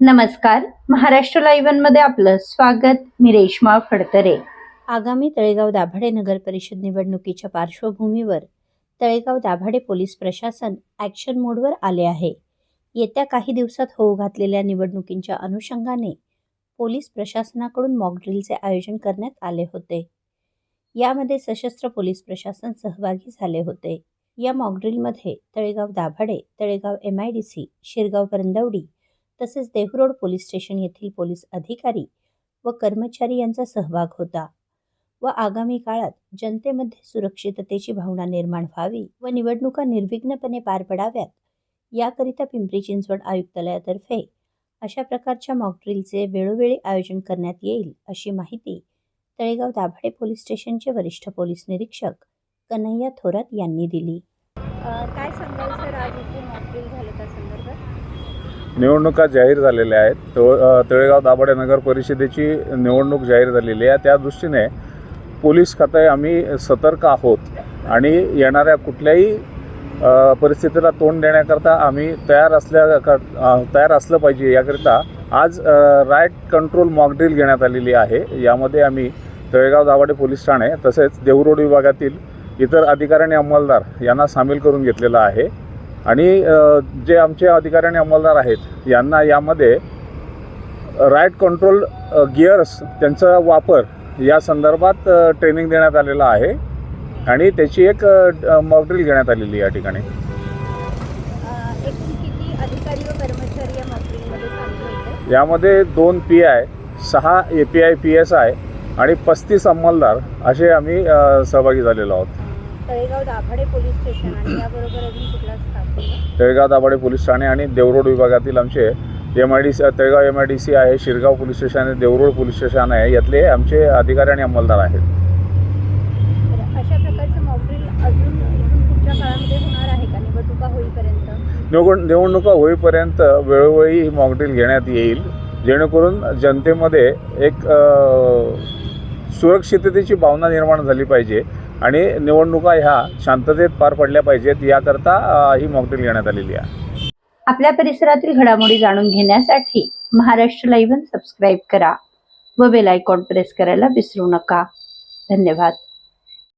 नमस्कार. महाराष्ट्र लाईव्हमध्ये आपलं स्वागत. मी रेश्मा फडतरे. आगामी तळेगाव दाभाडे नगर परिषद निवडणुकीच्या पार्श्वभूमीवर तळेगाव दाभाडे पोलीस प्रशासन ॲक्शन मोडवर आले आहे. येत्या काही दिवसात होऊ घातलेल्या निवडणुकींच्या अनुषंगाने पोलीस प्रशासनाकडून मॉकड्रिलचे आयोजन करण्यात आले होते. यामध्ये सशस्त्र पोलीस प्रशासन सहभागी झाले होते. या मॉकड्रिलमध्ये Talegaon Dabhade Talegaon M I D C Shirgaon Parandwadi तसेच देहरोड पोलीस स्टेशन येथील पोलीस अधिकारी व कर्मचारी यांचा सहभाग होता व आगामी काळात जनतेमध्ये सुरक्षिततेची भावना निर्माण व्हावी व निवडणुका निर्विघ्नपणे पार पडाव्यात याकरिता पिंपरी चिंचवड आयुक्तालयातर्फे अशा प्रकारच्या मॉकड्रिलचे वेळोवेळी आयोजन करण्यात येईल अशी माहिती तळेगाव दाभाडे पोलीस स्टेशनचे वरिष्ठ पोलीस निरीक्षक कन्हैया थोरात यांनी दिली. काय सांगाल सर? आज इथे मॉकड्रिल झालं त्या संदर्भात? निवडणुका जाहीर झालेल्या आहेत. तो तळेगाव दाभाडे नगर परिषदेची निवडणूक जाहीर झालेली आहे. त्या दृष्टीने पोलीस खाते आम्ही सतर्क आहोत आणि येणाऱ्या कुठल्याही परिस्थितीला तोंड देण्याकरता आम्ही तयार असल्या क- तयार असलं पाहिजे. याकरिता आज राईट कंट्रोल मॉकड्रिल घेण्यात आलेली आहे. यामध्ये आम्ही तळेगाव दाभाडे पोलीस ठाणे तसेच देवरोड विभागातील इतर अधिकारी आणि अंमलदार यांना सामील करून घेतलेलं आहे. आणि जे आमचे अधिकारी आणि अंमलदार आहेत यांना यामध्ये राईट कंट्रोल गिअर्स त्यांचा वापर या संदर्भात ट्रेनिंग देण्यात आलेलं आहे. आणि त्याची एक मॉकड्रिल घेण्यात आलेली या ठिकाणी. यामध्ये दोन पी आय सहा A P I P S I आणि पस्तीस अंमलदार असे आम्ही सहभागी झालेलो आहोत. तळेगाव दाभाडे पोलीस स्टेशन आणि याबरोबर अजून कुठला तळेगाव दाभाडे पोलीस ठाणे आणि देवरोड विभागातील आमचे M I D C Talegaon M I D C आहे शिरगाव पोलीस स्टेशन आहे देवरोड पोलीस स्टेशन आहे. यातले आमचे अधिकारी आणि अंमलदार आहेत. का? निवडणुका होईपर्यंत? वेळोवेळी ही मॉकड्रिल घेण्यात येईल. जेणेकरून जनतेमध्ये एक सुरक्षिततेची भावना निर्माण झाली पाहिजे. आणि निवडणुका ह्या शांततेत पार पडल्या पाहिजेत याकरता ही मॉकड्रिल घेण्यात आलेली आहे. आपल्या परिसरातील घडामोडी जाणून घेण्यासाठी महाराष्ट्र लाईव्ह सबस्क्राईब करा व बेल आयकॉन प्रेस करायला विसरू नका. धन्यवाद.